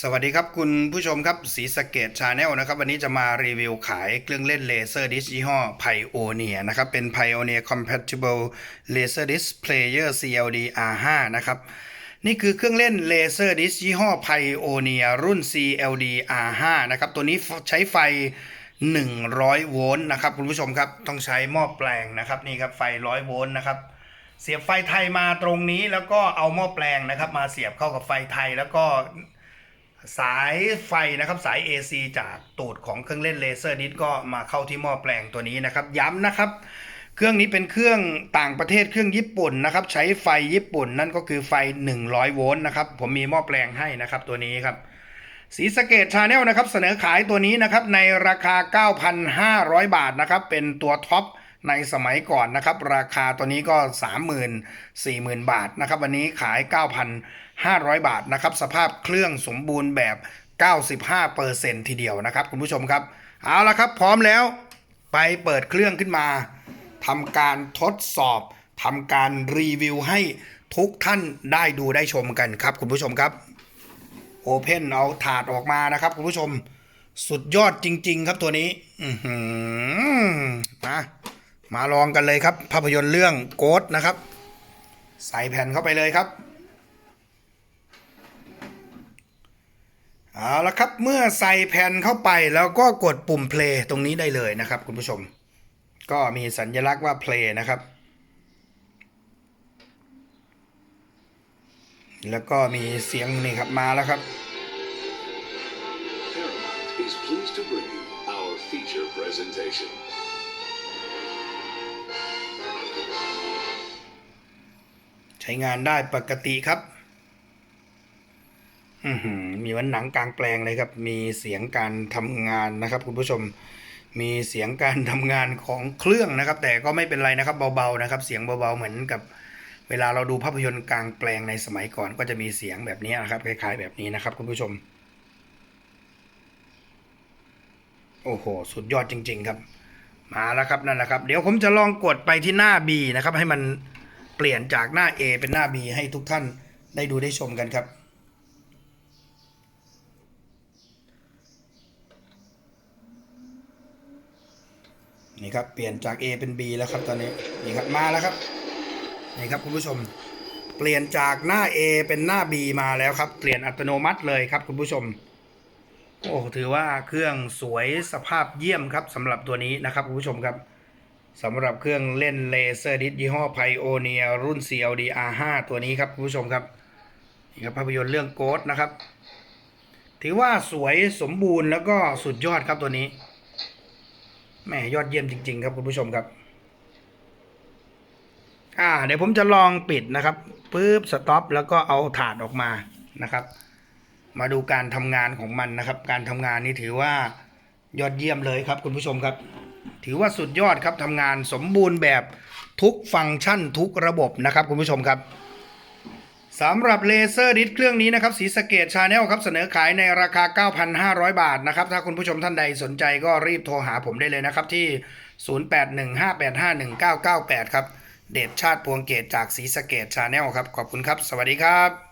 สวัสดีครับคุณผู้ชมครับสีสะเกตชาแนลนะครับ วันนี้จะมารีวิวขายเครื่องเล่นเลเซอร์ดิสยี่ห้อ Pioneer นะครับ เป็น Pioneer Compatible Laser Disc Player CLD R5 นะครับ นี่คือเครื่องเล่นเลเซอร์ดิสยี่ห้อ Pioneer รุ่น CLD R5 นะครับ ตัวนี้ใช้ไฟ 100 โวลต์นะครับ คุณผู้ชมครับ ต้องใช้หม้อแปลงนะครับ นี่ครับไฟ 100 โวลต์นะครับเสียบไฟไทยมาตรงนี้แล้วก็เอาหม้อแปลงนะครับ มาเสียบเข้ากับไฟไทยแล้วก็ สายไฟนะครับสาย AC จากตูดของเครื่องเล่นเลเซอร์ดิสก็มาเข้าที่หม้อแปลงตัวนี้นะครับ ย้ำนะครับ เครื่องนี้เป็นเครื่องต่างประเทศเครื่องญี่ปุ่นนะครับ ใช้ไฟญี่ปุ่นนั่นก็คือไฟ 100 โวลต์นะครับ ผมมีหม้อแปลงให้นะครับตัวนี้ครับสีสเกตชาแนลนะครับ เสนอขายตัวนี้นะครับในราคา 9,500 บาทนะครับ เป็นตัวท็อป ในสมัยก่อนนะครับ ราคาตัวนี้ก็ 30,000 40,000 บาทนะครับ วันนี้ขาย 9,500 บาทนะครับ สภาพเครื่องสมบูรณ์แบบ 95%ทีเดียวนะครับ คุณผู้ชมครับ เอาละครับ พร้อมแล้วไปเปิดเครื่องขึ้นมาทำการทดสอบทำการรีวิวให้ทุกท่านได้ดูได้ชมกันครับ คุณผู้ชมครับโอเพนเอาถาดออกมานะครับ คุณผู้ชม สุดยอดจริง ๆ ครับตัวนี้ อือหือมา มาลองกันเลยครับ ภาพยนตร์เรื่องโกดนะครับ ใส่แผ่นเข้าไปเลยครับเอาละครับเมื่อใส่แผ่นเข้าไปแล้วก็กดปุ่มเพลย์ตรงนี้ได้เลยนะครับ คุณผู้ชม ก็มีสัญลักษณ์ว่าเพลย์นะครับ แล้วก็มีเสียงนี่ครับมาแล้วครับ Paramount is pleased to bring you our feature presentation. ช้งานได้ปกติครับมีวันหนังกลางแปลงเลยครับ มีเสียงการทำงานนะครับ คุณผู้ชม มีเสียงการทำงานของเครื่องนะครับ แต่ก็ไม่เป็นไรนะครับเบาๆนะครับ เสียงเบาๆเหมือนกับ เวลาเราดูภาพยนตร์กลางแปลงในสมัยก่อน ก็จะมีเสียงแบบนี้นะครับคล้ายๆ แบบนี้นะครับ คุณผู้ชม โอ้โห สุดยอดจริง ๆ ครับ มาแล้วครับนั่นแหละครับ เดี๋ยวผมจะลองกดไปที่หน้า B นะครับ ให้มัน เปลี่ยนจากหน้า A เป็นหน้า B ให้ทุกท่านได้ดูได้ชมกันครับ นี่ครับเปลี่ยนจาก A เป็น B แล้วครับตอนนี้นี่ครับมาแล้วครับนี่ครับคุณผู้ชม เปลี่ยนจากหน้า A เป็นหน้า B มาแล้วครับ เปลี่ยนอัตโนมัติเลยครับคุณผู้ชมโอ้ถือว่าเครื่องสวยสภาพเยี่ยมครับสำหรับตัวนี้นะครับคุณผู้ชมครับ สำหรับเครื่องเล่นเลเซอร์ดิสยี่ห้อ Pioneer รุ่น CLD R5 ตัวนี้ครับคุณผู้ชมครับนี่ครับภาพยนตร์เรื่องโกดนะครับ ถือว่าสวยสมบูรณ์แล้วก็สุดยอดครับตัวนี้แหมยอดเยี่ยมจริง ๆ ครับคุณผู้ชมครับ อ่า เดี๋ยวผมจะลองปิดนะครับปึ๊บสต็อปแล้วก็เอาถาดออกมานะครับ มาดูการทำงานของมันนะครับ การทำงานนี่ถือว่ายอดเยี่ยมเลยครับคุณผู้ชมครับ ถือว่าสุดยอดครับทำงานสมบูรณ์แบบทุกฟังก์ชันทุกระบบนะครับคุณผู้ชมครับสำหรับเลเซอร์ดิสเครื่องนี้นะครับสีสเกตชาแนลครับเสนอขายในราคา 9,500 บาทนะครับถ้าคุณผู้ชมท่านใดสนใจก็รีบโทรหาผมได้เลยนะครับที่ 0815851998 ครับ เดชชาติพวงเกตจากสีสเกตชาแนลครับ ขอบคุณครับ สวัสดีครับ